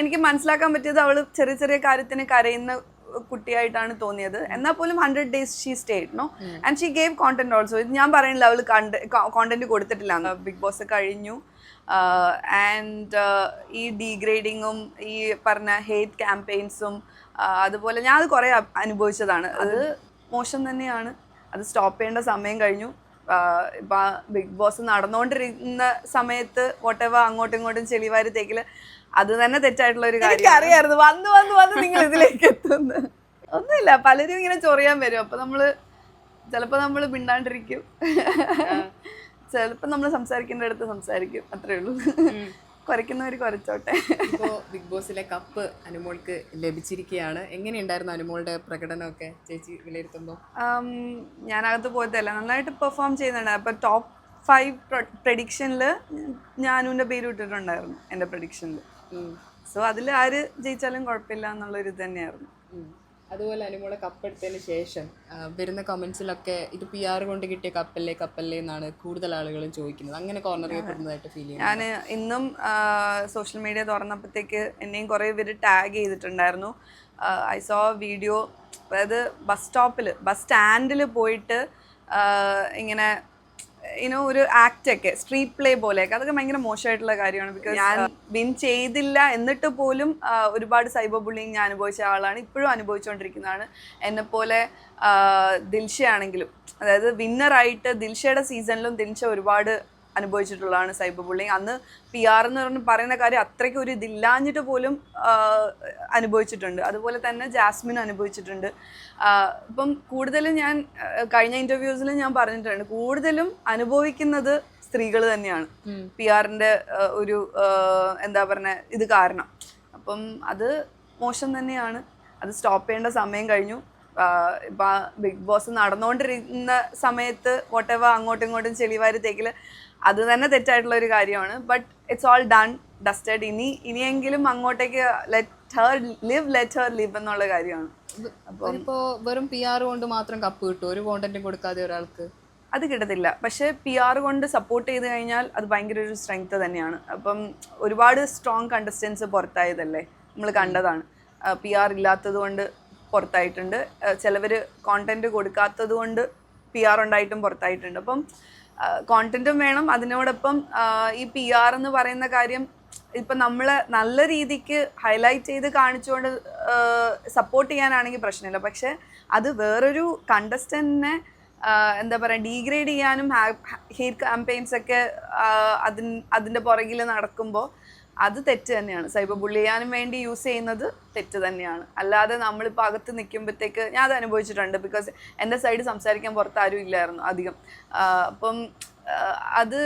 എനിക്ക് മനസ്സിലാക്കാൻ പറ്റിയത് അവൾ ചെറിയ ചെറിയ കാര്യത്തിന് കരയുന്ന കുട്ടിയായിട്ടാണ് തോന്നിയത്. എന്നാൽ പോലും hundred days she stayed no and she gave content also ഇത് ഞാൻ പറയുന്നില്ല അവൾ കോണ്ടന്റ് കൊടുത്തിട്ടില്ല. ബിഗ് ബോസ് കഴിഞ്ഞു. ആൻഡ് ഈ ഡീഗ്രേഡിങ്ങും ഈ പറഞ്ഞ ഹേറ്റ് ക്യാമ്പയിൻസും അതുപോലെ ഞാൻ അത് കുറേ അനുഭവിച്ചതാണ്. അത് മോശം തന്നെയാണ്. അത് സ്റ്റോപ്പ് ചെയ്യേണ്ട സമയം കഴിഞ്ഞു. ഇപ്പം ബിഗ് ബോസ് നടന്നുകൊണ്ടിരിക്കുന്ന സമയത്ത് വോട്ടെവ അങ്ങോട്ടും ഇങ്ങോട്ടും ചെളിവാരി അത് തന്നെ തെറ്റായിട്ടുള്ള ഒരു കാര്യം അറിയായിരുന്നു വന്ന് വന്ന് വന്ന് നിങ്ങൾ ഇതിലേക്ക് എത്തുന്നു. ഒന്നുമില്ല പലരും ഇങ്ങനെ ചൊറിയാൻ വരും. അപ്പൊ നമ്മൾ ചിലപ്പോ നമ്മൾ മിണ്ടാണ്ടിരിക്കും. ചിലപ്പോ നമ്മൾ സംസാരിക്കേണ്ട അടുത്ത് സംസാരിക്കും. അത്രേ ഉള്ളൂ. കുറയ്ക്കുന്നവർ കുറച്ചോട്ടെ. ഇപ്പോൾ ബിഗ് ബോസിലെ കപ്പ് അനുമോൾക്ക് ലഭിച്ചിരിക്കുകയാണ് എങ്ങനെയുണ്ടായിരുന്നു അനുമോളുടെ പ്രകടനമൊക്കെ ചേച്ചി വിലയിരുത്തുമ്പോൾ ഞാനകത്ത് പോയതല്ല. നന്നായിട്ട് പെർഫോം ചെയ്യുന്നുണ്ട്. അപ്പൊ ടോപ്പ് ഫൈവ് പ്രഡിക്ഷനിൽ ഞാനുവിന്റെ പേര് ഇട്ടിട്ടുണ്ടായിരുന്നു എന്റെ പ്രഡിക്ഷനിൽ സോ അതിൽ ആര് ജയിച്ചാലും കുഴപ്പമില്ല എന്നുള്ളൊരു ഇത് തന്നെയായിരുന്നു അതുപോലെ അനുമോളെ കപ്പെടുത്തതിന് ശേഷം വരുന്ന കമൻസിലൊക്കെ ഇത് പി ആർ കൊണ്ട് കിട്ടിയ കപ്പല്ലേ കപ്പല്ലേ എന്നാണ് കൂടുതൽ ആളുകളും ചോദിക്കുന്നത്. അങ്ങനെ കോർണർ ചെയ്യപ്പെടുന്നതായിട്ട് ഫീൽ ചെയ്യുന്നു ഞാൻ ഇന്നും സോഷ്യൽ മീഡിയ തുറന്നപ്പോഴത്തേക്ക് എന്നെയും കുറേ പേര് ടാഗ് ചെയ്തിട്ടുണ്ടായിരുന്നു. ഐ സോ വീഡിയോ അതായത് ബസ് സ്റ്റോപ്പിൽ ബസ് സ്റ്റാൻഡിൽ പോയിട്ട് ഇങ്ങനെ ഇനോ ഒരു ആക്ട് ഒക്കെ സ്ട്രീറ്റ് പ്ലേ പോലെയൊക്കെ അതൊക്കെ ഭയങ്കര മോശമായിട്ടുള്ള കാര്യമാണ് ബിക്കോസ് ഞാൻ വിൻ ചെയ്തില്ല എന്നിട്ട് പോലും ആ, ഒരുപാട് സൈബർ ബുള്ളിങ് ഞാൻ അനുഭവിച്ച ആളാണ് ഇപ്പോഴും അനുഭവിച്ചുകൊണ്ടിരിക്കുന്നതാണ്. എന്നെപ്പോലെ ആ, ദിൽഷയാണെങ്കിലും അതായത് വിന്നറായിട്ട് ദിൽഷയുടെ സീസണിലും ദിൽഷ ഒരുപാട് അനുഭവിച്ചിട്ടുള്ളതാണ് സൈബർ ബുള്ളിങ്. അന്ന് പി ആർ എന്ന് പറഞ്ഞ് പറയുന്ന കാര്യം അത്രയ്ക്ക് ഒരു ഇതില്ലാഞ്ഞിട്ട് പോലും അനുഭവിച്ചിട്ടുണ്ട്. അതുപോലെ തന്നെ ജാസ്മിൻ അനുഭവിച്ചിട്ടുണ്ട്. ഇപ്പം കൂടുതലും ഞാൻ കഴിഞ്ഞ ഇന്റർവ്യൂസിൽ ഞാൻ പറഞ്ഞിട്ടുണ്ട്. കൂടുതലും അനുഭവിക്കുന്നത് സ്ത്രീകൾ തന്നെയാണ്. പി ആറിന്റെ ഒരു എന്താ പറയുക ഇത് കാരണം. അപ്പം അത് മോശം തന്നെയാണ്. അത് സ്റ്റോപ്പ് ചെയ്യേണ്ട സമയം കഴിഞ്ഞു. ഇപ്പം ബിഗ് ബോസ് നടന്നുകൊണ്ടിരുന്ന സമയത്ത് വോട്ടെവ അങ്ങോട്ടും ഇങ്ങോട്ടും ചെളിവാരി തേക്കിൽ അത് തന്നെ തെറ്റായിട്ടുള്ള ഒരു കാര്യമാണ്. But it's all done dusted ഇനി ഇനിയെങ്കിലും അങ്ങോട്ടേക്ക് let her live let her live എന്നുള്ള കാര്യമാണ്. ഇപ്പോ വെറും പി ആർ കൊണ്ട് മാത്രം കപ്പ് കിട്ടും? ഒരു കോണ്ടന്റും കൊടുക്കാതെ ഒരാൾക്ക്? അത് കിട്ടത്തില്ല. പക്ഷേ പി ആർ കൊണ്ട് സപ്പോർട്ട് ചെയ്ത് കഴിഞ്ഞാൽ അത് ഭയങ്കര ഒരു സ്ട്രെങ്ത് തന്നെയാണ്. അപ്പം ഒരുപാട് സ്ട്രോങ് കണ്ടസ്റ്റൻസ് പുറത്തായതല്ലേ? നമ്മൾ കണ്ടതാണ്. പി ആർ ഇല്ലാത്തത് കൊണ്ട് പുറത്തായിട്ടുണ്ട്. ചിലവർ കോണ്ടന്റ് കൊടുക്കാത്തത് കൊണ്ട് പി ആർ ഉണ്ടായിട്ടും പുറത്തായിട്ടുണ്ട്. അപ്പം കോണ്ടന്റും വേണം. അതിനോടൊപ്പം ഈ പി ആർ എന്ന് പറയുന്ന കാര്യം ഇപ്പം നമ്മൾ നല്ല രീതിക്ക് ഹൈലൈറ്റ് ചെയ്ത് കാണിച്ചുകൊണ്ട് സപ്പോർട്ട് ചെയ്യാനാണെങ്കിൽ പ്രശ്നമില്ല. പക്ഷേ അത് വേറൊരു കണ്ടസ്റ്റന്റിനെ എന്താ പറയുക ഡീഗ്രേഡ് ചെയ്യാനും ഹീറ്റ് ക്യാമ്പയിൻസ് ഒക്കെ അതിൻ അതിന്റെ പുറകിൽ നടക്കുമ്പോൾ അത് തെറ്റ് തന്നെയാണ്. സൈബർ ബുള്ളിയാനും വേണ്ടി യൂസ് ചെയ്യുന്നത് തെറ്റ് തന്നെയാണ്. അല്ലാതെ നമ്മളിപ്പോൾ അകത്ത് നിൽക്കുമ്പോഴത്തേക്ക് ഞാൻ അത് അനുഭവിച്ചിട്ടുണ്ട്. ബിക്കോസ് എന്റെ സൈഡ് സംസാരിക്കാൻ പുറത്ത് ആരും ഇല്ലായിരുന്നു അധികം. അപ്പം അത്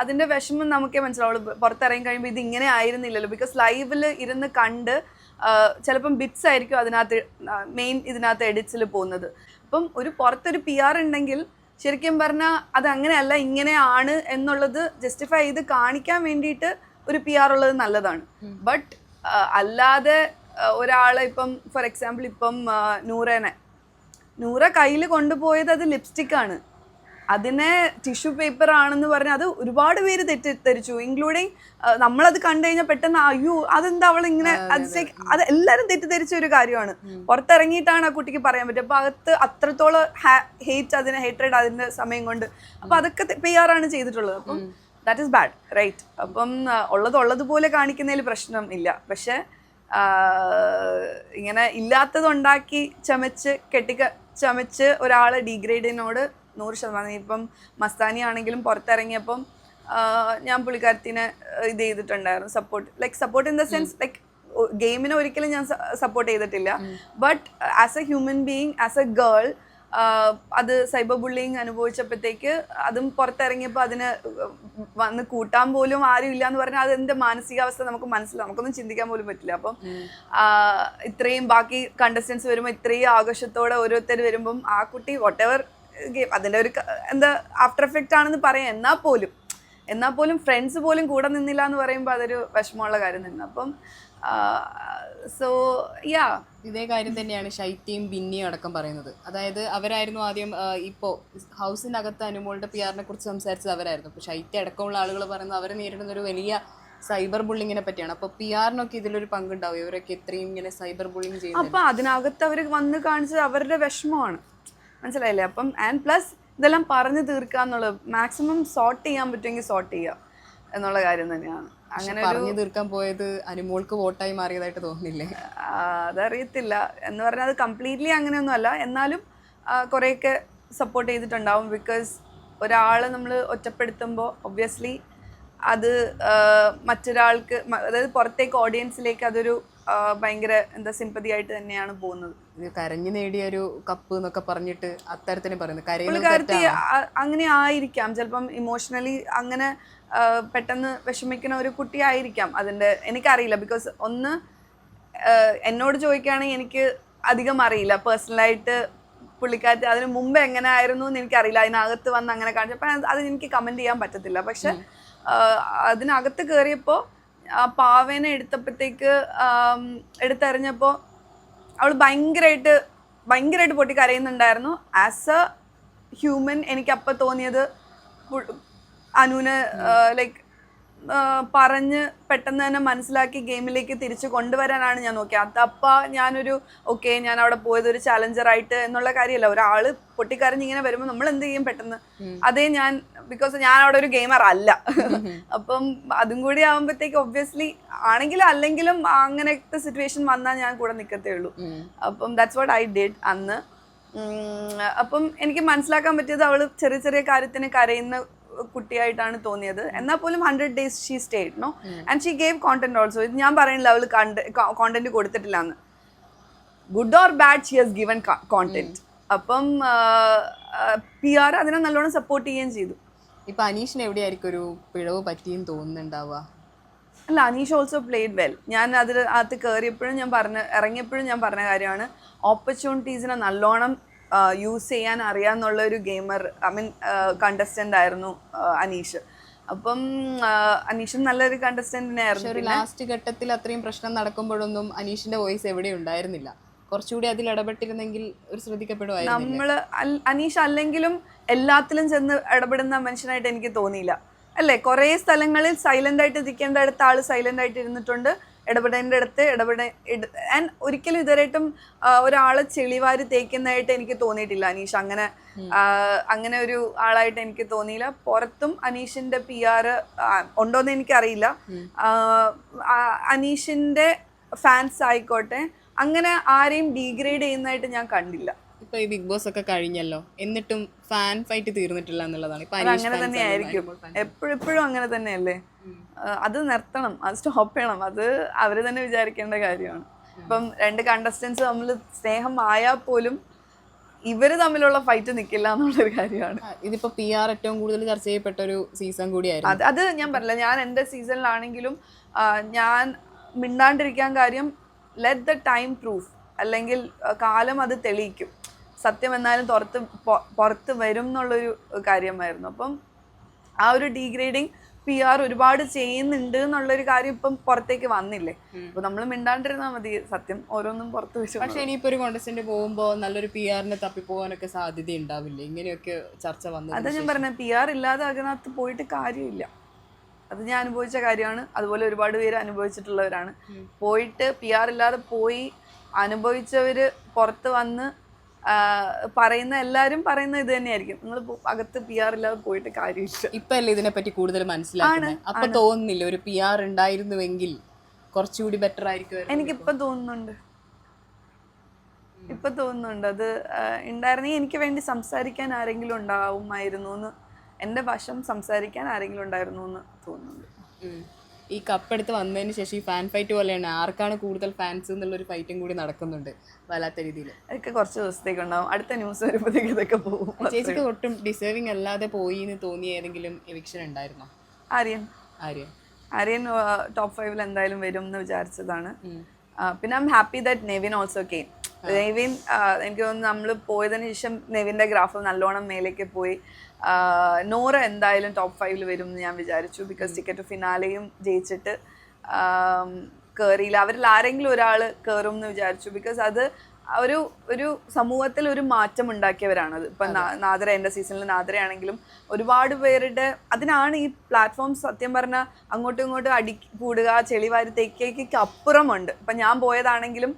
അതിന്റെ വിഷമം നമുക്കേ മനസ്സിലാവുള്ളൂ. പുറത്തിറങ്ങി കഴിയുമ്പോൾ ഇത് ഇങ്ങനെ ആയിരുന്നില്ലല്ലോ. ബിക്കോസ് ലൈവിൽ ഇരുന്ന് കണ്ട് ചിലപ്പം ബിറ്റ്സ് ആയിരിക്കും അതിനകത്ത് മെയിൻ ഇതിനകത്ത് എഡിറ്റ്സിൽ പോകുന്നത്. അപ്പം ഒരു പുറത്തൊരു പി ആർ ഉണ്ടെങ്കിൽ ശരിക്കും പറഞ്ഞാൽ അത് അങ്ങനെയല്ല ഇങ്ങനെയാണ് എന്നുള്ളത് ജസ്റ്റിഫൈ ചെയ്ത് കാണിക്കാൻ വേണ്ടിയിട്ട് ഒരു പി ആർ ഉള്ളത് നല്ലതാണ്. ബട്ട് അല്ലാതെ ഒരാളെ ഇപ്പം ഫോർ എക്സാമ്പിൾ ഇപ്പം നൂറേനെ. നൂറ കയ്യിൽ കൊണ്ടുപോയത് അത് ലിപ്സ്റ്റിക് ആണ്. അതിനെ ടിഷ്യൂ പേപ്പർ ആണെന്ന് പറഞ്ഞ് അത് ഒരുപാട് പേര് തെറ്റിദ്ധരിച്ചു ഇൻക്ലൂഡിങ് നമ്മളത് കണ്ടു കഴിഞ്ഞാൽ പെട്ടെന്ന് അയ്യോ അതെന്താ അവൾ ഇങ്ങനെ? അത് എല്ലാവരും തെറ്റിദ്ധരിച്ച ഒരു കാര്യമാണ്. പുറത്തിറങ്ങിയിട്ടാണ് ആ കുട്ടിക്ക് പറയാൻ പറ്റുക. അപ്പോൾ അകത്ത് അത്രത്തോളം ഹേറ്റ് അതിനെ ഹേറ്റഡ് അതിന്റെ സമയം കൊണ്ട്. അപ്പോൾ അതൊക്കെ പി ആർ ആണ് ചെയ്തിട്ടുള്ളത്. അപ്പം ദാറ്റ് ഇസ് ബാഡ് റൈറ്റ് അപ്പം ഉള്ളത് ഉള്ളതുപോലെ കാണിക്കുന്നതിൽ പ്രശ്നം ഇല്ല. പക്ഷെ ഇങ്ങനെ ഇല്ലാത്തത് ഉണ്ടാക്കി ചമച്ച് കെട്ടിക്ക ചമച്ച് ഒരാൾ ഡീഗ്രേഡിനോട് നൂറ് ശതമാനം. ഇപ്പം മസ്താനി ആണെങ്കിലും പുറത്തിറങ്ങിയപ്പം ഞാൻ പുള്ളിക്കാരത്തിനെ ഇത് ചെയ്തിട്ടുണ്ടായിരുന്നു. Support like support in the sense like ഗെയിമിനെ ഒരിക്കലും ഞാൻ സപ്പോർട്ട് ചെയ്തിട്ടില്ല. But as a human being as a girl അത് സൈബർ ബുള്ളിങ് അനുഭവിച്ചപ്പോഴത്തേക്ക് അതും പുറത്തിറങ്ങിയപ്പോൾ അതിന് വന്ന് കൂട്ടാൻ പോലും ആരും ഇല്ല എന്ന് പറഞ്ഞാൽ അതിന്റെ മാനസികാവസ്ഥ നമുക്ക് മനസ്സിലാവും നമുക്കൊന്നും ചിന്തിക്കാൻ പോലും പറ്റില്ല. അപ്പം ഇത്രയും ബാക്കി കണ്ടസ്റ്റൻസ് വരുമ്പോൾ ഇത്രയും ആഘോഷത്തോടെ ഓരോരുത്തർ വരുമ്പം ആ കുട്ടി വോട്ട് എവർ ഗെയിം അതിന്റെ ഒരു എന്താ ആഫ്റ്റർ എഫക്റ്റ് ആണെന്ന് പറയാം. എന്നാൽ പോലും എന്നാൽ പോലും ഫ്രണ്ട്സ് പോലും കൂടെ നിന്നില്ല എന്ന് പറയുമ്പോൾ അതൊരു വിഷമമുള്ള കാര്യം തന്നെ അപ്പം സോ യാ ഇതേ കാര്യം തന്നെയാണ് ഷൈറ്റിയും ബിന്നിയും അടക്കം പറയുന്നത്. അതായത് അവരായിരുന്നു ആദ്യം ഇപ്പോൾ ഇപ്പോ ഹൗസിനകത്ത് അനുമോളുടെ പി ആറിനെ കുറിച്ച് സംസാരിച്ചത് അവരായിരുന്നു. അപ്പോൾ ഷൈറ്റി അടക്കമുള്ള ആളുകൾ പറയുന്നത് അവരെ നേരിടുന്ന ഒരു വലിയ സൈബർ ബുള്ളിങ്ങിനെ പറ്റിയാണ്. അപ്പൊ പി ആറിനൊക്കെ ഇതിലൊരു പങ്കുണ്ടാവും. ഇവരൊക്കെ ഇത്രയും ഇങ്ങനെ സൈബർ ബുള്ളിങ് ചെയ്യും അപ്പൊ അതിനകത്ത് അവർ വന്ന് കാണിച്ചത് അവരുടെ വിഷമമാണ്. മനസ്സിലായില്ലേ? അപ്പം ആൻഡ് പ്ലസ് ഇതെല്ലാം പറഞ്ഞു തീർക്കുക എന്നുള്ളത് മാക്സിമം സോർട്ട് ചെയ്യാൻ പറ്റുമെങ്കിൽ സോർട്ട് ചെയ്യുക എന്നുള്ള കാര്യം തന്നെയാണ്. അങ്ങനെ പറഞ്ഞു തീർക്കാൻ പോയത് അനുമോൾക്ക് വോട്ടായി മാറിയതായിട്ട് തോന്നുന്നില്ലേ? ആ, അതറിയത്തില്ല. എന്ന് പറഞ്ഞാൽ അത് കംപ്ലീറ്റ്ലി അങ്ങനെയൊന്നും അല്ല എന്നാലും കുറേയൊക്കെ സപ്പോർട്ട് ചെയ്തിട്ടുണ്ടാവും. ബിക്കോസ് ഒരാളെ നമ്മൾ ഒറ്റപ്പെടുത്തുമ്പോൾ ഒബ്വിയസ്ലി അത് മറ്റൊരാൾക്ക് അതായത് പുറത്തേക്ക് ഓഡിയൻസിലേക്ക് അതൊരു ഭയങ്കര എന്താ സിമ്പതി ആയിട്ട് തന്നെയാണ് പോകുന്നത്. കരഞ്ഞു നേടിയ ഒരു കപ്പ് എന്നൊക്കെ പറഞ്ഞിട്ട് അത്തരത്തിന് പറയുന്നത് അങ്ങനെ ആയിരിക്കാം. ചിലപ്പം ഇമോഷണലി അങ്ങനെ പെട്ടെന്ന് വിഷമിക്കുന്ന ഒരു കുട്ടിയായിരിക്കാം. അതിന്റെ എനിക്കറിയില്ല. ബിക്കോസ് ഒന്ന് എന്നോട് ചോദിക്കുകയാണെങ്കിൽ എനിക്ക് അധികം അറിയില്ല. പേഴ്സണലായിട്ട് പുള്ളിക്കാരത്തി അതിന് മുമ്പ് എങ്ങനെ ആയിരുന്നു എന്ന് എനിക്കറിയില്ല. അതിനകത്ത് വന്ന് അങ്ങനെ കാണിച്ചപ്പോൾ അത് എനിക്ക് കമന്റ് ചെയ്യാൻ പറ്റത്തില്ല. പക്ഷെ അതിനകത്ത് കയറിയപ്പോൾ ആ പാവേനെ എടുത്തപ്പോഴത്തേക്ക് എടുത്തെറിഞ്ഞപ്പോൾ അവൾ ഭയങ്കരമായിട്ട് ഭയങ്കരമായിട്ട് പൊട്ടി കരയുന്നുണ്ടായിരുന്നു ആസ് എ ഹ്യൂമൻ എനിക്കപ്പോൾ തോന്നിയത് അനുവിന് ലൈക്ക് പറഞ്ഞ് പെട്ടെന്ന് തന്നെ മനസ്സിലാക്കി ഗെയിമിലേക്ക് തിരിച്ചു കൊണ്ടുവരാനാണ് ഞാൻ നോക്കിയത് അതപ്പ ഞാനൊരു ഓക്കെ ഞാൻ അവിടെ പോയത് ഒരു ചാലഞ്ചറായിട്ട് എന്നുള്ള കാര്യമല്ല ഒരാൾ പൊട്ടിക്കരഞ്ഞ് ഇങ്ങനെ വരുമ്പോൾ നമ്മൾ എന്ത് ചെയ്യും പെട്ടെന്ന്? അതേ ഞാൻ ബിക്കോസ് ഞാൻ അവിടെ ഒരു ഗെയിമർ അല്ല. അപ്പം അതും കൂടി ആകുമ്പോഴത്തേക്ക് ഒബ്വിയസ്ലി ആണെങ്കിലും അല്ലെങ്കിലും അങ്ങനത്തെ സിറ്റുവേഷൻ വന്നാൽ ഞാൻ കൂടെ നിൽക്കത്തേ ഉള്ളൂ. അപ്പം ദാറ്റ്സ് വാട്ട് ഐ ഡിഡ് അന്ന്. അപ്പം എനിക്ക് മനസ്സിലാക്കാൻ പറ്റിയത് അവൾ ചെറിയ ചെറിയ കാര്യത്തിന് കരയുന്ന കുട്ടിയായിട്ടാണ് തോന്നിയത്. എന്നാൽ പോലും hundred days she stayed no and she gave content also ഇത് ഞാൻ പറയുന്നില്ല അവൾ കണ്ട് കോണ്ടന്റ് കൊടുത്തിട്ടില്ല എന്ന് good or bad she has given content അപ്പം പി ആർ അതിനെ നല്ലോണം സപ്പോർട്ട് ചെയ്യുകയും ചെയ്തു. ഇപ്പൊ അനീഷിന് എവിടെയായിരിക്കും ഒരു പിഴവ് പറ്റിയെന്ന് തോന്നുന്നുണ്ടാവുക? അല്ല അനീഷ് ഓൾസോ പ്ലേഡ് വെൽ ഞാൻ അതിൽ അകത്ത് കയറിയപ്പോഴും ഞാൻ പറഞ്ഞ ഇറങ്ങിയപ്പോഴും ഞാൻ പറഞ്ഞ കാര്യമാണ് ഓപ്പർച്യൂണിറ്റീസിനെ നല്ലോണം യൂസ് ചെയ്യാൻ അറിയാന്നുള്ള ഒരു ഗെയിമർ ഐ മീൻ കണ്ടസ്റ്റന്റ് ആയിരുന്നു അനീഷ്. അപ്പം അനീഷും നല്ലൊരു കണ്ടസ്റ്റന്റിനെ ആയിരുന്നു. ഒരു ലാസ്റ്റ് ഘട്ടത്തിൽ അത്രയും പ്രശ്നം നടക്കുമ്പോഴൊന്നും അനീഷിന്റെ വോയിസ് എവിടെ ഉണ്ടായിരുന്നില്ല. കുറച്ചുകൂടി അതിൽ ഇടപെട്ടിരുന്നെങ്കിൽ ഒരു ശ്രദ്ധിക്കപ്പെടുമായിരുന്നു നമ്മൾ അനീഷ് അല്ലെങ്കിലും എല്ലാത്തിലും ചെന്ന് ഇടപെടുന്ന മനുഷ്യനായിട്ട് എനിക്ക് തോന്നിയില്ല. അല്ലേ? കുറേ സ്ഥലങ്ങളിൽ സൈലന്റ് ആയിട്ട് ഇരിക്കേണ്ട അടുത്ത ആൾ സൈലന്റ് ആയിട്ട് ഇരുന്നിട്ടുണ്ട്. ഇടപെടേണ്ട അടുത്ത് ഇടപെട ആൻഡ് ഒരിക്കലും ഇതുവരെയായിട്ടും ഒരാളെ ചെളിവാരി തേക്കുന്നതായിട്ട് എനിക്ക് തോന്നിയിട്ടില്ല അനീഷ്. അങ്ങനെ അങ്ങനെ ഒരു ആളായിട്ട് എനിക്ക് തോന്നിയില്ല. പുറത്തും അനീഷിന്റെ പി ആർ ഉണ്ടോന്ന് എനിക്കറിയില്ല. അനീഷിന്റെ ഫാൻസ് ആയിക്കോട്ടെ അങ്ങനെ ആരെയും ഡീഗ്രേഡ് ചെയ്യുന്നതായിട്ട് ഞാൻ കണ്ടില്ല. ഇപ്പൊ ഈ ബിഗ് ബോസ് ഒക്കെ കഴിഞ്ഞല്ലോ. എന്നിട്ടും ഫാൻ ഫൈറ്റ് തീർന്നിട്ടില്ല എന്നുള്ളതാണ്. അങ്ങനെ തന്നെയായിരിക്കും തന്നെ ആയാലും ആയിരിക്കും അനുമോൾ fans എപ്പോഴും എപ്പോഴും അങ്ങനെ തന്നെയല്ലേ? അത് നിർത്തണം. അത് സ്റ്റോപ്പ് ചെയ്യണം. അത് അവർ തന്നെ വിചാരിക്കേണ്ട കാര്യമാണ്. ഇപ്പം രണ്ട് കണ്ടസ്റ്റൻസ് തമ്മിൽ സ്നേഹം ആയാൽ പോലും ഇവർ തമ്മിലുള്ള ഫൈറ്റ് നിൽക്കില്ല എന്നുള്ളൊരു കാര്യമാണ്. ഇതിപ്പോൾ ഇതിപ്പോ പി ആർ ഏറ്റവും കൂടുതൽ ചർച്ച ചെയ്യപ്പെട്ട ഒരു സീസൺ കൂടിയായിരുന്നു. അത് അത് ഞാൻ പറഞ്ഞില്ല ഞാൻ എന്റെ സീസണിലാണെങ്കിലും ഞാൻ മിണ്ടാണ്ടിരിക്കാൻ കാര്യം ലെറ്റ് ദ ടൈം പ്രൂഫ് അല്ലെങ്കിൽ കാലം അത് തെളിയിക്കും. സത്യം എന്നാലും പുറത്ത് പുറത്ത് വരും എന്നുള്ളൊരു കാര്യമായിരുന്നു. അപ്പം ആ ഒരു ഡീഗ്രേഡിങ് പി ആർ ഒരുപാട് ചെയ്യുന്നുണ്ട് എന്നുള്ളൊരു കാര്യം ഇപ്പം പുറത്തേക്ക് വന്നില്ലേ? അപ്പൊ നമ്മൾ മിണ്ടാണ്ടിരുന്നാൽ മതി സത്യം ഓരോന്നും പുറത്ത് വെച്ചു പക്ഷെ ഇനിയിപ്പോ ഒരു കോണ്ടസ്റ്റന്റ് പോകുമ്പോ നല്ലൊരു പി ആറിനെ തപ്പിപ്പോവാനൊക്കെ സാധ്യത ഉണ്ടാവില്ലേ ഇങ്ങനെയൊക്കെ ചർച്ച വന്നു അതാ ഞാൻ പറഞ്ഞ പി ആർ ഇല്ലാതെ അതിനകത്ത് പോയിട്ട് കാര്യമില്ല. അത് ഞാൻ അനുഭവിച്ച കാര്യമാണ്. അതുപോലെ ഒരുപാട് പേര് അനുഭവിച്ചിട്ടുള്ളവരാണ്. പോയിട്ട് പി ആർ ഇല്ലാതെ പോയി അനുഭവിച്ചവര് പുറത്ത് വന്ന് പറയുന്ന എല്ലാവരും പറയുന്ന ഇത് തന്നെയായിരിക്കും. നിങ്ങൾ അകത്ത് പി ആർ ഇല്ലാതെ പോയിട്ട് കാര്യമില്ല. ഇപ്പൊ അല്ലേ ഇതിനെപ്പറ്റി കൂടുതൽ മനസ്സിലാക്കുന്നത് അപ്പൊ തോന്നുന്നില്ല ഒരു പി ആർ ഉണ്ടായിരുന്നുവെങ്കിൽ കുറച്ചുകൂടി ബെറ്റർ ആയിരിക്കും എനിക്കിപ്പൊ തോന്നുന്നുണ്ട്. ഇപ്പൊ തോന്നുന്നുണ്ട്. അത് ഉണ്ടായിരുന്നെങ്കിൽ എനിക്ക് വേണ്ടി സംസാരിക്കാൻ ആരെങ്കിലും ഉണ്ടാവുമായിരുന്നു എന്ന് എന്റെ വശം സംസാരിക്കാൻ ആരെങ്കിലും ഉണ്ടായിരുന്നു എന്ന് തോന്നുന്നുണ്ട് ഈ കപ്പെടുത്ത് വന്നതിന് ശേഷം ഈ ഫാൻ ഫൈറ്റ് പോലെയാണ്. ആർക്കാണ് കൂടുതൽ ഫാൻസ് എന്നുള്ളൊരു ഫൈറ്റും കൂടി നടക്കുന്നുണ്ട് വല്ലാത്ത രീതിയിൽ അതൊക്കെ കുറച്ച് ദിവസത്തേക്ക് ഉണ്ടാവും. അടുത്ത ന്യൂസ് വരുമ്പോഴത്തേക്ക് ഇതൊക്കെ പോകും. ചേച്ചിക്ക് ഒട്ടും ഡിസേർവിങ് അല്ലാതെ പോയി എന്ന് തോന്നിയ ഏതെങ്കിലും എവിക്ഷൻ ഉണ്ടായിരുന്നോ? ആര്യൻ. ആര്യൻ. ആര്യൻ ടോപ്പ് ഫൈവിൽ എന്തായാലും വരും എന്ന് വിചാരിച്ചതാണ്. പിന്നെ I'm happy that Nevin also came Nevin എനിക്ക് തോന്നുന്നു നമ്മൾ പോയതിനു ശേഷം നെവിന്റെ ഗ്രാഫ് നല്ലോണം മേലേക്ക് പോയി. നൂറ് എന്തായാലും ടോപ്പ് ഫൈവിൽ വരും എന്ന് ഞാൻ വിചാരിച്ചു ബിക്കോസ് ടിക്കറ്റ് ഫിനാലെയും ജയിച്ചിട്ട് കയറിയില്ല അവരിൽ ആരെങ്കിലും ഒരാൾ കയറും എന്ന് വിചാരിച്ചു ബിക്കോസ് അത് ഒരു ഒരു സമൂഹത്തിൽ ഒരു മാറ്റം ഉണ്ടാക്കിയവരാണത്. ഇപ്പൊ നാദര എന്റെ സീസണിൽ നാദരയാണെങ്കിലും ഒരുപാട് പേരുടെ അതിനാണ് ഈ പ്ലാറ്റ്ഫോം സത്യം പറഞ്ഞാൽ അങ്ങോട്ടും ഇങ്ങോട്ടും അടി കൂടുക തേക്കേക്ക് അപ്പുറമുണ്ട്. ഇപ്പൊ ഞാൻ പോയതാണെങ്കിലും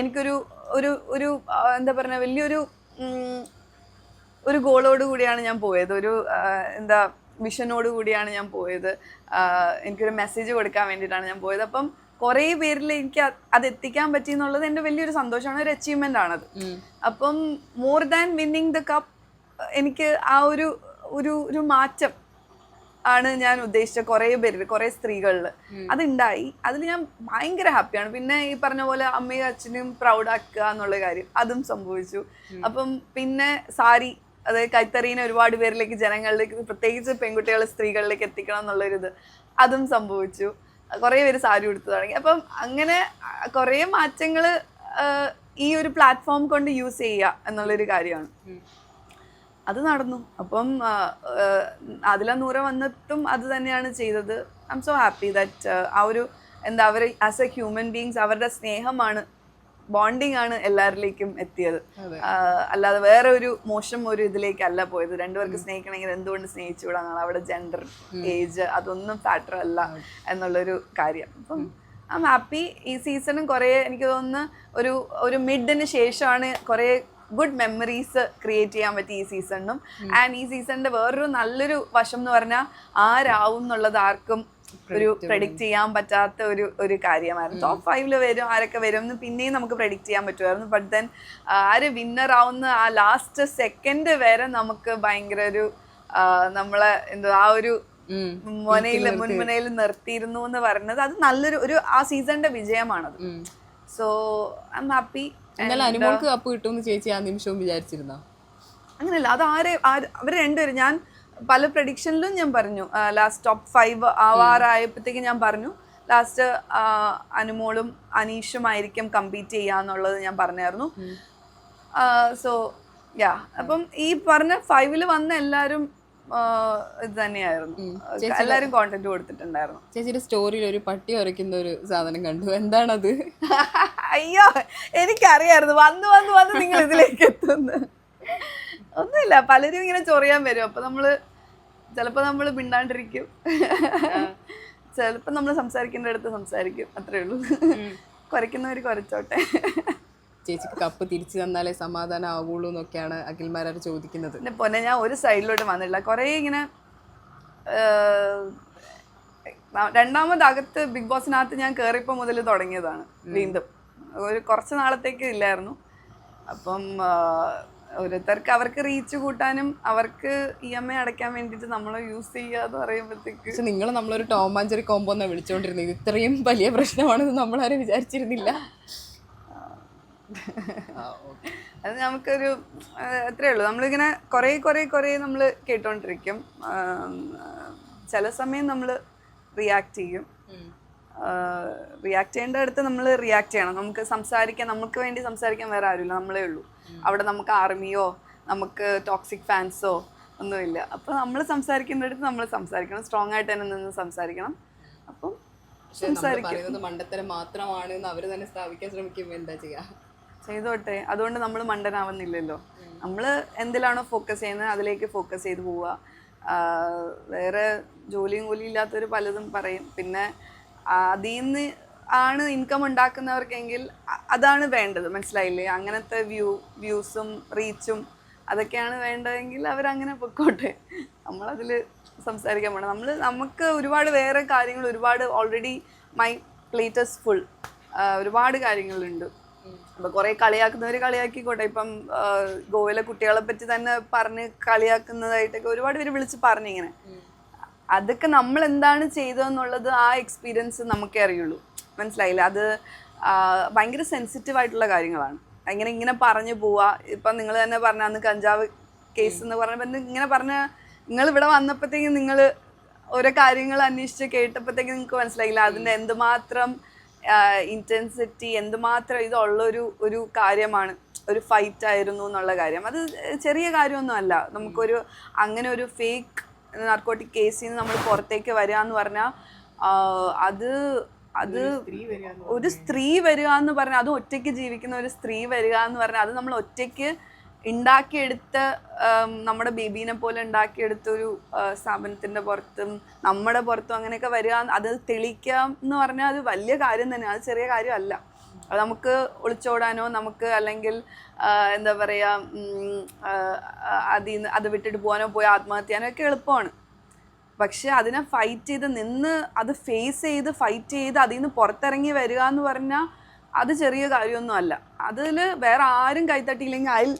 എനിക്കൊരു ഒരു ഒരു എന്താ പറയുക വലിയൊരു ഒരു ഗോളോട് കൂടിയാണ് ഞാൻ പോയത്. ഒരു എന്താ വിഷനോട് കൂടിയാണ് ഞാൻ പോയത്. എനിക്കൊരു മെസ്സേജ് കൊടുക്കാൻ വേണ്ടിയിട്ടാണ് ഞാൻ പോയത്. അപ്പം കുറേ പേരിൽ എനിക്ക് അത് എത്തിക്കാൻ പറ്റി എന്നുള്ളത് എന്റെ വലിയൊരു സന്തോഷമാണ് ഒരു അച്ചീവ്മെന്റ് ആണത്. അപ്പം more than winning the cup എനിക്ക് ആ ഒരു ഒരു ഒരു മാറ്റം ആണ് ഞാൻ ഉദ്ദേശിച്ച കുറേ പേരിൽ കുറേ സ്ത്രീകളിൽ അതുണ്ടായി. അതിൽ ഞാൻ ഭയങ്കര ഹാപ്പിയാണ് പിന്നെ ഈ പറഞ്ഞ പോലെ അമ്മയും അച്ഛനും പ്രൗഡ് ആക്കുക എന്നുള്ള കാര്യം അതും സംഭവിച്ചു. അപ്പം പിന്നെ സാരി അതായത് കൈത്തറീനെ ഒരുപാട് പേരിലേക്ക് ജനങ്ങളിലേക്ക് പ്രത്യേകിച്ച് പെൺകുട്ടികൾ സ്ത്രീകളിലേക്ക് എത്തിക്കണം എന്നുള്ളൊരിത് അതും സംഭവിച്ചു. കുറേ പേര് സാരി ഉടുത്തു തുടങ്ങി. അപ്പം അങ്ങനെ കുറേ മാറ്റങ്ങൾ ഈ ഒരു പ്ലാറ്റ്ഫോം കൊണ്ട് യൂസ് ചെയ്യുക എന്നുള്ളൊരു കാര്യമാണ്. അത് നടന്നു. അപ്പം അതില നൂറ വന്നിട്ടും അത് തന്നെയാണ് ചെയ്തത്. I am so happy that ആ ഒരു എന്താ അവർ ആസ് എ ഹ്യൂമൻ ബീങ്സ് അവരുടെ സ്നേഹമാണ് ബോണ്ടിങ് ആണ് എല്ലാവരിലേക്കും എത്തിയത്. അല്ലാതെ വേറെ ഒരു മോശം ഒരു ഇതിലേക്കല്ല പോയത്. രണ്ടുപേർക്ക് സ്നേഹിക്കണമെങ്കിൽ എന്തുകൊണ്ട് സ്നേഹിച്ചുകൂടാന്നാണ് അവിടെ ജെൻഡർ ഏജ് അതൊന്നും ഫാക്ടർ അല്ല എന്നുള്ളൊരു കാര്യം. അപ്പം ഐ എം ഹാപ്പി ഈ സീസണും കുറേ എനിക്ക് തോന്നുന്നു ഒരു ഒരു മിഡിന് ശേഷമാണ് കുറേ ഗുഡ് മെമ്മറീസ് ക്രിയേറ്റ് ചെയ്യാൻ പറ്റി ഈ സീസണിനും ആൻഡ് ഈ സീസണിന്റെ വേറൊരു നല്ലൊരു വശം എന്ന് പറഞ്ഞാൽ ആരാവും എന്നുള്ളത് ആർക്കും ഒരു പ്രഡിക്റ്റ് ചെയ്യാൻ പറ്റാത്ത ഒരു ഒരു കാര്യമായിരുന്നു. ടോപ്പ് ഫൈവിൽ വരും ആരൊക്കെ വരും എന്ന് പിന്നെയും നമുക്ക് പ്രഡിക്റ്റ് ചെയ്യാൻ പറ്റുമായിരുന്നു. ബട്ട് ദെൻ ആര് വിന്നർ ആവുന്ന ആ ലാസ്റ്റ് സെക്കൻഡ് വരെ നമുക്ക് ഭയങ്കര ഒരു നമ്മളെ എന്താ ആ ഒരു. മുനയിൽ മുൻമുനയിൽ നിർത്തിയിരുന്നു എന്ന് പറയുന്നത് അത് നല്ലൊരു ഒരു ആ സീസണിന്റെ വിജയമാണത്. സോ ഐ എം ഹാപ്പി എന്നാലും അനുമോൾക്ക് കപ്പ് കിട്ടുമെന്ന് ചേച്ചി ആ നിമിഷവും വിചാരിച്ചിരുന്നോ? അങ്ങനെയല്ല അത് ആരെ അവർ രണ്ടുപേരും ഞാൻ പല പ്രഡിക്ഷനിലും ഞാൻ പറഞ്ഞു. ലാസ്റ്റ് ടോപ്പ് ഫൈവ് ആവാറായപ്പോഴത്തേക്ക് ഞാൻ പറഞ്ഞു. ലാസ്റ്റ് അനുമോളും അനീഷും ആയിരിക്കും കമ്പീറ്റ് ചെയ്യാന്നുള്ളത് ഞാൻ പറഞ്ഞായിരുന്നു. സോ യാ അപ്പം ഈ പറഞ്ഞ ഫൈവിൽ വന്ന എല്ലാരും ഇത് തന്നെയായിരുന്നു. എല്ലാവരും കോണ്ടന്റ് കൊടുത്തിട്ടുണ്ടായിരുന്നു. ചേച്ചിയുടെ സ്റ്റോറിയിൽ ഒരു പട്ടി ഉരയ്ക്കുന്ന ഒരു സാധനം കണ്ടു. എന്താണത്? അയ്യോ എനിക്കറിയായിരുന്നു. വന്ന് വന്ന് വന്ന് നിങ്ങൾ ഇതിലേക്ക് എത്തുന്നു. ഒന്നുമില്ല. പലരും ഇങ്ങനെ ചൊറിയാൻ വരും. അപ്പൊ നമ്മൾ ചിലപ്പോ നമ്മൾ മിണ്ടാണ്ടിരിക്കും. ചിലപ്പോ നമ്മൾ സംസാരിക്കേണ്ട അടുത്ത് സംസാരിക്കും. അത്രേ ഉള്ളൂ. കുറയ്ക്കുന്നവര് കുറച്ചോട്ടെ. ചേച്ചിക്ക് കപ്പ് തിരിച്ചു തന്നാലേ സമാധാനം ആവുള്ളൂ എന്നൊക്കെയാണ് അഖിൽമാരാർ ചോദിക്കുന്നത്. പിന്നെ പൊന്നെ ഞാൻ ഒരു സൈഡിലോട്ട് വന്നിട്ടില്ല. കുറേ ഇങ്ങനെ രണ്ടാമത് അകത്ത് ബിഗ് ബോസിനകത്ത് ഞാൻ കയറിയപ്പോൾ മുതൽ തുടങ്ങിയതാണ് വീണ്ടും. ഒരു കുറച്ച് നാളത്തേക്ക് ഇല്ലായിരുന്നു. അപ്പം ഓരോരുത്തർക്ക് അവർക്ക് റീച്ച് കൂട്ടാനും അവർക്ക് ഇ എം ഐ അടയ്ക്കാൻ വേണ്ടിയിട്ട് നമ്മൾ യൂസ് ചെയ്യുക എന്ന് പറയുമ്പോഴത്തേക്ക് പക്ഷെ നിങ്ങൾ നമ്മളൊരു ടോമാഞ്ചറി കോമ്പോ എന്നാണ് വിളിച്ചുകൊണ്ടിരുന്നത് ഇത്രയും വലിയ പ്രശ്നമാണെന്ന് നമ്മളാരും വിചാരിച്ചിരുന്നില്ല. അത് നമുക്കൊരു അത്രേ ഉള്ളൂ. നമ്മളിങ്ങനെ കുറേ കുറേ കുറേ നമ്മൾ കേട്ടോണ്ടിരിക്കും. ചില സമയം നമ്മൾ റിയാക്ട് ചെയ്യും. റിയാക്ട് ചെയ്യേണ്ട അടുത്ത് നമ്മൾ റിയാക്ട് ചെയ്യണം. നമുക്ക് സംസാരിക്കാൻ നമുക്ക് വേണ്ടി സംസാരിക്കാൻ വേറെ ആരുമില്ല. നമ്മളേ ഉള്ളൂ. അവിടെ നമുക്ക് ആർമിയോ നമുക്ക് ടോക്സിക് ഫാൻസോ ഒന്നുമില്ല. അപ്പോൾ നമ്മൾ സംസാരിക്കേണ്ടടുത്ത് നമ്മൾ സംസാരിക്കണം. സ്ട്രോങ് ആയിട്ട് തന്നെ നിന്ന് സംസാരിക്കണം. അപ്പം സംസാരിക്കുന്നത് മണ്ടത്തരം മാത്രമാണ് എന്ന് അവർ തന്നെ സ്ഥാപിക്കാൻ ശ്രമിക്കുമ്പോൾ എന്താ ചെയ്യുക ചെയ്തോട്ടെ. അതുകൊണ്ട് നമ്മൾ മണ്ടനാവുന്നില്ലല്ലോ. നമ്മൾ എന്തിലാണോ ഫോക്കസ് ചെയ്യുന്നത് അതിലേക്ക് ഫോക്കസ് ചെയ്ത് പോവുക വേറെ ജോലിയും കൂലിയും ഇല്ലാത്തവർ പലതും പറയും. പിന്നെ അതിൽ നിന്ന് ആണ് ഇൻകം ഉണ്ടാക്കുന്നവർക്കെങ്കിൽ അതാണ് വേണ്ടത്. മനസ്സിലായില്ലേ? അങ്ങനത്തെ വ്യൂ വ്യൂസും റീച്ചും അതൊക്കെയാണ് വേണ്ടതെങ്കിൽ അവരങ്ങനെ പൊക്കോട്ടെ. നമ്മളതിൽ സംസാരിക്കാൻ വേണം നമ്മൾ നമുക്ക് ഒരുപാട് വേറെ കാര്യങ്ങൾ ഒരുപാട് ഓൾറെഡി മൈ പ്ലേറ്റസ് ഫുൾ ഒരുപാട് കാര്യങ്ങളുണ്ട്. അപ്പം കുറേ കളിയാക്കുന്നവർ കളിയാക്കിക്കോട്ടെ. ഇപ്പം ഗോവയിലെ കുട്ടികളെ പറ്റി തന്നെ പറഞ്ഞ് കളിയാക്കുന്നതായിട്ടൊക്കെ ഒരുപാട് പേര് വിളിച്ച് പറഞ്ഞിങ്ങനെ. അതൊക്കെ നമ്മൾ എന്താണ് ചെയ്തതെന്നുള്ളത് ആ എക്സ്പീരിയൻസ് നമുക്കേ അറിയുള്ളൂ. മനസ്സിലായില്ല? അത് ഭയങ്കര സെൻസിറ്റീവ് ആയിട്ടുള്ള കാര്യങ്ങളാണ്. അങ്ങനെ ഇങ്ങനെ പറഞ്ഞു പോവാ. ഇപ്പം നിങ്ങൾ തന്നെ പറഞ്ഞ അന്ന് കഞ്ചാവ് കേസ് എന്ന് പറഞ്ഞപ്പോൾ ഇങ്ങനെ പറഞ്ഞ നിങ്ങൾ ഇവിടെ വന്നപ്പോഴത്തേക്കും നിങ്ങൾ ഓരോ കാര്യങ്ങൾ അന്വേഷിച്ച് കേട്ടപ്പോഴത്തേക്കും നിങ്ങൾക്ക് മനസ്സിലായില്ല? അതിന്റെ എന്തുമാത്രം ഇന്റൻസിറ്റി എന്തുമാത്രം ഇതുള്ള ഒരു ഒരു കാര്യമാണ്. ഒരു ഫൈറ്റ് ആയിരുന്നു എന്നുള്ള കാര്യം. അത് ചെറിയ കാര്യമൊന്നും അല്ല. നമുക്കൊരു അങ്ങനെ ഒരു ഫേക്ക് നാർക്കോട്ടിക് കേസിൽ നിന്ന് നമ്മൾ പുറത്തേക്ക് വരിക എന്ന് പറഞ്ഞാൽ അത് അത് ഒരു സ്ത്രീ വരിക എന്ന് പറഞ്ഞാൽ അത് ഒറ്റയ്ക്ക് ജീവിക്കുന്ന ഒരു സ്ത്രീ വരിക എന്ന് പറഞ്ഞാൽ അത് നമ്മൾ ഒറ്റയ്ക്ക് ഉണ്ടാക്കിയെടുത്ത നമ്മുടെ ബേബീനെ പോലെ ഉണ്ടാക്കിയെടുത്ത ഒരു ആ, പുറത്തും നമ്മുടെ പുറത്തും അങ്ങനെയൊക്കെ വരിക അത് തെളിയിക്കാം എന്ന് പറഞ്ഞാൽ അത് വലിയ കാര്യം തന്നെയാണ് അത് ചെറിയ കാര്യമല്ല. നമുക്ക് ഒളിച്ചോടാനോ നമുക്ക് അല്ലെങ്കിൽ എന്താ പറയുക അതിൽ നിന്ന് അത് വിട്ടിട്ട് പോകാനോ പോയി ആത്മഹത്യ ചെയ്യാനോ ഒക്കെ എളുപ്പമാണ്. പക്ഷെ അതിനെ ഫൈറ്റ് ചെയ്ത് നിന്ന് അത് ഫേസ് ചെയ്ത് ഫൈറ്റ് ചെയ്ത് അതിൽ നിന്ന് പുറത്തിറങ്ങി വരിക എന്ന് പറഞ്ഞാൽ അത് ചെറിയ കാര്യമൊന്നും അല്ല. അതിൽ വേറെ ആരും കൈത്തട്ടിയില്ലെങ്കിൽ അതിൽ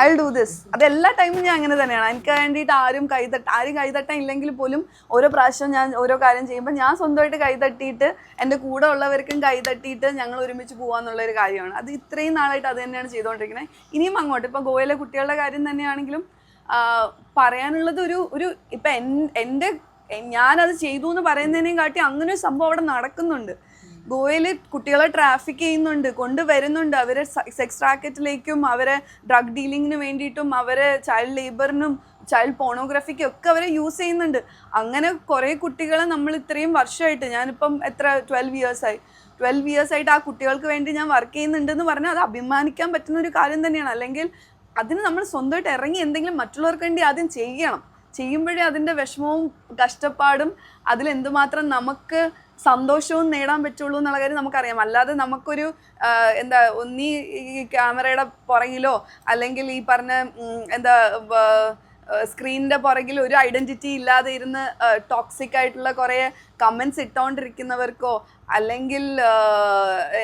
ഐ ഡു ദിസ് അത് എല്ലാ ടൈമും ഞാൻ അങ്ങനെ തന്നെയാണ്. എനിക്ക് വേണ്ടിയിട്ട് ആരും കൈതട്ട ആരും കൈതട്ടാൻ ഇല്ലെങ്കിൽ പോലും ഓരോ പ്രാവശ്യം ഞാൻ ഓരോ കാര്യം ചെയ്യുമ്പോൾ ഞാൻ സ്വന്തമായിട്ട് കൈതട്ടിയിട്ട് എന്റെ കൂടെ ഉള്ളവർക്കും കൈതട്ടിയിട്ട് ഞങ്ങൾ ഒരുമിച്ച് പോകാന്നുള്ള ഒരു കാര്യമാണ്. അത് ഇത്രയും നാളായിട്ട് അത് തന്നെയാണ് ചെയ്തുകൊണ്ടിരിക്കുന്നത്. ഇനിയും അങ്ങോട്ട്. ഇപ്പോൾ ഗോവയിലെ കുട്ടികളുടെ കാര്യം തന്നെയാണെങ്കിലും പറയാനുള്ളത് ഒരു ഒരു ഇപ്പം എൻ എന്റെ എൻ- ഞാനത് ചെയ്തു എന്ന് പറയുന്നതിനെയും കാട്ടി അങ്ങനെ ഒരു സംഭവം അവിടെ നടക്കുന്നുണ്ട്. ഗോവയിൽ കുട്ടികളെ ട്രാഫിക് ചെയ്യുന്നുണ്ട് കൊണ്ടുവരുന്നുണ്ട്. അവരെ സെക്സ് റാക്കറ്റിലേക്കും അവരെ ഡ്രഗ് ഡീലിങ്ങിന് വേണ്ടിയിട്ടും അവരെ ചൈൽഡ് ലേബറിനും ചൈൽഡ് പോണോഗ്രഫിക്കും ഒക്കെ അവരെ യൂസ് ചെയ്യുന്നുണ്ട്. അങ്ങനെ കുറേ കുട്ടികളെ നമ്മൾ ഇത്രയും വർഷമായിട്ട് ഞാനിപ്പം എത്ര ട്വൽവ് ഇയേഴ്സായി ട്വൽവ് ഇയേഴ്സായിട്ട് ആ കുട്ടികൾക്ക് വേണ്ടി ഞാൻ വർക്ക് ചെയ്യുന്നുണ്ടെന്ന് പറഞ്ഞാൽ അത് അഭിമാനിക്കാൻ പറ്റുന്ന ഒരു കാര്യം തന്നെയാണ്. അല്ലെങ്കിൽ അതിന് നമ്മൾ സ്വന്തമായിട്ട് ഇറങ്ങി എന്തെങ്കിലും മറ്റുള്ളവർക്ക് വേണ്ടി ആദ്യം ചെയ്യണം. ചെയ്യുമ്പോഴേ അതിന്റെ വിഷമവും കഷ്ടപ്പാടും അതിലെന്തുമാത്രം നമുക്ക് സന്തോഷവും നേടാൻ പറ്റുള്ളൂ എന്നുള്ള കാര്യം നമുക്കറിയാം. അല്ലാതെ നമുക്കൊരു എന്താ ഒന്നീ ഈ ക്യാമറയുടെ പുറകിലോ അല്ലെങ്കിൽ ഈ പറഞ്ഞ എന്താ സ്ക്രീനിന്റെ പുറകിൽ ഒരു ഐഡന്റിറ്റി ഇല്ലാതെ ഇരുന്ന് ടോക്സിക് ആയിട്ടുള്ള കുറേ കമൻസ് ഇട്ടുകൊണ്ടിരിക്കുന്നവർക്കോ അല്ലെങ്കിൽ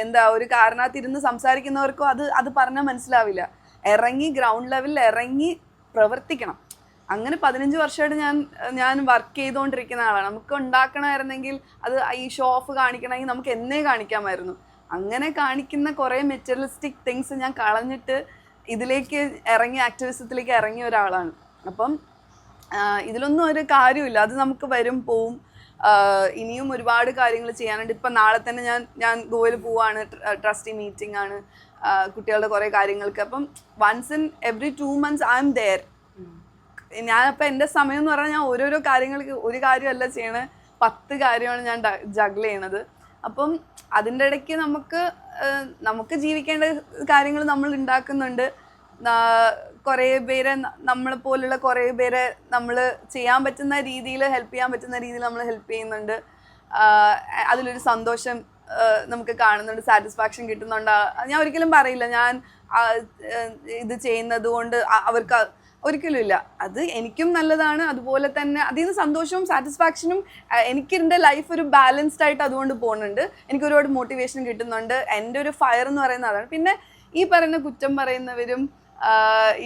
എന്താ ഒരു കാരണത്തിരുന്ന് സംസാരിക്കുന്നവർക്കോ അത് അത് പറഞ്ഞാൽ മനസ്സിലാവില്ല. ഇറങ്ങി ഗ്രൗണ്ട് ലെവലിൽ ഇറങ്ങി പ്രവർത്തിക്കണം. അങ്ങനെ പതിനഞ്ച് വർഷമായിട്ട് ഞാൻ ഞാൻ വർക്ക് ചെയ്തുകൊണ്ടിരിക്കുന്ന ആളാണ്. നമുക്ക് ഉണ്ടാക്കണമായിരുന്നെങ്കിൽ അത് ഈ ഷോ ഓഫ് കാണിക്കണമെങ്കിൽ നമുക്ക് എന്നേ കാണിക്കാമായിരുന്നു. അങ്ങനെ കാണിക്കുന്ന കുറേ മെറ്റീരിയലിസ്റ്റിക് തിങ്സ് ഞാൻ കളഞ്ഞിട്ട് ഇതിലേക്ക് ഇറങ്ങി ആക്ടിവിസത്തിലേക്ക് ഇറങ്ങിയ ഒരാളാണ്. അപ്പം ഇതിലൊന്നും ഒരു കാര്യമില്ല അത് നമുക്ക് വരും പോവും. ഇനിയും ഒരുപാട് കാര്യങ്ങൾ ചെയ്യാനുണ്ട്. ഇപ്പം നാളെ തന്നെ ഞാൻ ഞാൻ ഗോവയിൽ പോവാണ് ട്രസ്റ്റി മീറ്റിംഗ് ആണ് കുട്ടികളുടെ കുറേ കാര്യങ്ങൾക്ക്. അപ്പം once in every two months I am there ഞാനപ്പോൾ എന്റെ സമയം എന്ന് പറഞ്ഞാൽ ഞാൻ ഓരോരോ കാര്യങ്ങൾക്ക് ഒരു കാര്യമല്ല ചെയ്യണത് പത്ത് കാര്യമാണ് ഞാൻ ജഗിൾ ചെയ്യണത്. അപ്പം അതിന്റെ ഇടയ്ക്ക് നമുക്ക് നമുക്ക് ജീവിക്കേണ്ട കാര്യങ്ങൾ നമ്മൾ ഉണ്ടാക്കുന്നുണ്ട് കുറേ പേരെ നമ്മളെ പോലുള്ള കുറേ പേരെ നമ്മൾ ചെയ്യാൻ പറ്റുന്ന രീതിയിൽ ഹെൽപ്പ് ചെയ്യാൻ പറ്റുന്ന രീതിയിൽ നമ്മൾ ഹെൽപ്പ് ചെയ്യുന്നുണ്ട്. അതിലൊരു സന്തോഷം നമുക്ക് കാണുന്നുണ്ട്. സാറ്റിസ്ഫാക്ഷൻ കിട്ടുന്നുണ്ട്. ഞാൻ ഒരിക്കലും പറയില്ല. ഞാൻ ഇത് ചെയ്യുന്നത് കൊണ്ട് അവർക്ക് ഒരിക്കലും ഇല്ല. അത് എനിക്കും നല്ലതാണ്. അതുപോലെ തന്നെ അതിൽ നിന്ന് സന്തോഷവും സാറ്റിസ്ഫാക്ഷനും എനിക്ക് എന്റെ ലൈഫ് ഒരു ബാലൻസ്ഡ് ആയിട്ട് അതുകൊണ്ട് പോകുന്നുണ്ട്. എനിക്ക് ഒരുപാട് മോട്ടിവേഷൻ കിട്ടുന്നുണ്ട്. എന്റെ ഒരു ഫയർ എന്ന് പറയുന്ന അതാണ്. പിന്നെ ഈ പറയുന്ന കുറ്റം പറയുന്നവരും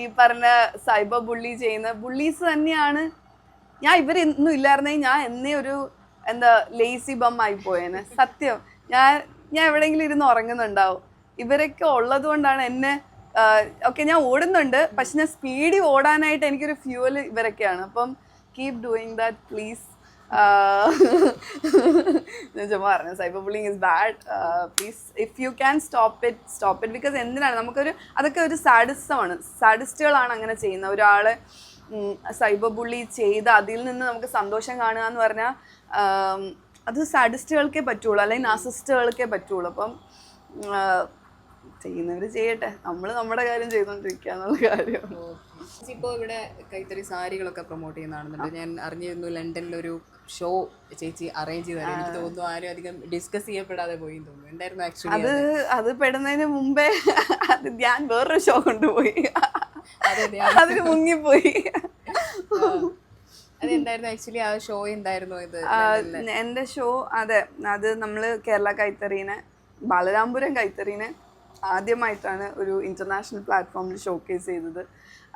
ഈ പറഞ്ഞ സൈബർ ബുള്ളി ചെയ്യുന്ന ബുള്ളീസ് തന്നെയാണ് ഞാൻ ഇവരൊന്നും ഇല്ലായിരുന്നെങ്കിൽ ഞാൻ എന്നേ ഒരു എന്താ ലേസി ബം ആയി പോയേനെ. സത്യം. ഞാൻ ഞാൻ എവിടെയെങ്കിലും ഇരുന്ന് ഉറങ്ങുന്നുണ്ടാവും. ഇവരൊക്കെ ഉള്ളത് കൊണ്ടാണ് എന്നെ ഓക്കെ ഞാൻ ഓടുന്നുണ്ട്. പക്ഷെ ഞാൻ സ്പീഡിൽ ഓടാനായിട്ട് എനിക്കൊരു ഫ്യൂവൽ ഇവരൊക്കെയാണ്. അപ്പം കീപ് ഡൂയിങ് ദാറ്റ് പ്ലീസ് ഞാൻ പറഞ്ഞു cyber bullying is bad please if you can stop it stop it because എന്തിനാണ്? നമുക്കൊരു അതൊക്കെ ഒരു സാഡിസമാണ് സാഡിസ്റ്റുകളാണ് അങ്ങനെ ചെയ്യുന്നത്. ഒരാളെ സൈബർ ബുള്ളി ചെയ്ത് അതിൽ നിന്ന് നമുക്ക് സന്തോഷം കാണുക എന്ന് പറഞ്ഞാൽ അത് സാഡിസ്റ്റുകൾക്കേ പറ്റുള്ളൂ. അല്ലെങ്കിൽ നാസിസ്റ്റുകൾക്കേ പറ്റുള്ളൂ. അപ്പം ചെയ്യുന്നവർ ചെയ്യട്ടെ. നമ്മൾ നമ്മുടെ കാര്യം ചെയ്തുകൊണ്ടിരിക്കുക എന്നുള്ള കാര്യം ഇപ്പോൾ ഇവിടെ കൈത്തറി സാരികളൊക്കെ പ്രൊമോട്ട് ചെയ്യുന്നതാണെന്നുണ്ട് ഞാൻ അറിഞ്ഞിരുന്നു ലണ്ടനിലൊരു ഷോ ചേച്ചി അറേഞ്ച് ചെയ്തായിരുന്നു. എനിക്ക് തോന്നുന്നു ആരും അധികം ഡിസ്കസ് ചെയ്യപ്പെടാതെ പോയി തോന്നുന്നു. എന്തായിരുന്നു ആക്ച്വലി അത് അത്? പെടുന്നതിന് മുമ്പേ അത് ഞാൻ വേറൊരു ഷോ കൊണ്ടുപോയി. അതെ അതിന് മുങ്ങിപ്പോയി. അതെന്തായിരുന്നു ആക്ച്വലി ആ ഷോ എന്തായിരുന്നു ഇത്? എന്റെ ഷോ അതെ അത് നമ്മൾ കേരള കൈത്തറീനെ ബാലരാംപുരം കൈത്തറീനെ ആദ്യമായിട്ടാണ് ഒരു ഇന്റർനാഷണൽ പ്ലാറ്റ്ഫോമിൽ ഷോക്കേസ് ചെയ്തത്.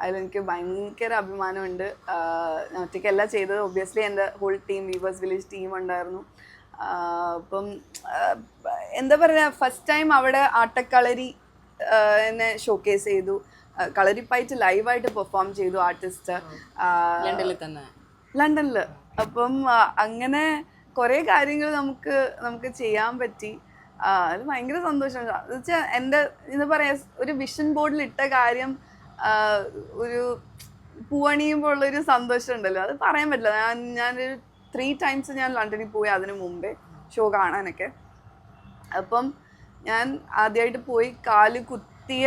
അതിലെനിക്ക് ഭയങ്കര അഭിമാനമുണ്ട്. ഞാൻ ഒറ്റയ്ക്കല്ല ചെയ്തത്. ഒബ്വിയസ്ലി എന്റെ whole team weavers village team ഉണ്ടായിരുന്നു. അപ്പം എന്താ പറയുക ഫസ്റ്റ് ടൈം അവിടെ ആട്ടക്കളരി എന്നെ ഷോക്കേസ് ചെയ്തു. കളരിപ്പായിട്ട് ലൈവായിട്ട് പെർഫോം ചെയ്തു ആർട്ടിസ്റ്റ് ലണ്ടനിൽ തന്നെ. ലണ്ടനിൽ അപ്പം അങ്ങനെ കുറേ കാര്യങ്ങൾ നമുക്ക് നമുക്ക് ചെയ്യാൻ പറ്റി. അത് ഭയങ്കര എന്ന് വെച്ചാൽ എന്റെ എന്താ പറയാ ഒരു വിഷൻ ബോർഡിൽ ഇട്ട കാര്യം ഒരു പൂവണിയുമ്പോൾ ഒരു സന്തോഷം ഉണ്ടല്ലോ അത് പറയാൻ പറ്റില്ല. ഞാൻ ഞാനൊരു ത്രീ ടൈംസ് ഞാൻ ലണ്ടനിൽ പോയി അതിനു മുമ്പേ ഷോ കാണാനൊക്കെ. അപ്പം ഞാൻ ആദ്യമായിട്ട് പോയി കാൽ കുത്തിയ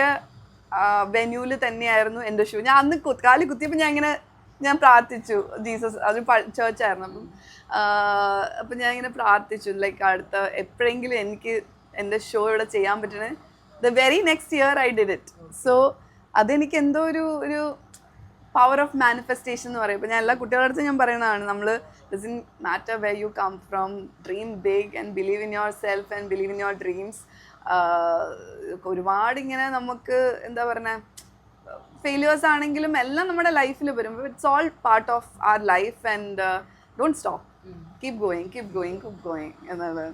വെന്യൂൽ തന്നെയായിരുന്നു എന്റെ ഷോ ഞാൻ അന്ന് കാൽ കുത്തിയപ്പോൾ ഞാൻ ഇങ്ങനെ ഞാൻ പ്രാർത്ഥിച്ചു. ജീസസ് അത് ചേർച്ചായിരുന്നു അപ്പം അപ്പം ഞാൻ ഇങ്ങനെ പ്രാർത്ഥിച്ചു. ലൈക്ക് അടുത്ത എപ്പോഴെങ്കിലും എനിക്ക് എന്റെ ഷോ ഇവിടെ ചെയ്യാൻ പറ്റണേ. The very next year I did it so അതെനിക്ക് എന്തോ ഒരു ഒരു പവർ ഓഫ് മാനിഫെസ്റ്റേഷൻ എന്ന് പറയും. ഇപ്പം ഞാൻ എല്ലാ കുട്ടികളുടെ ഞാൻ പറയുന്നതാണ്. നമ്മൾ doesn't matter way you come from dream big and believe in yourself and believe in your dreams ഒരുപാട് ഇങ്ങനെ നമുക്ക് എന്താ പറയുക ഫെയിലിയേഴ്സ് ആണെങ്കിലും എല്ലാം നമ്മുടെ ലൈഫിൽ വരും. It's all part of our life and don't stop keep going keep going keep going എന്നുള്ളത്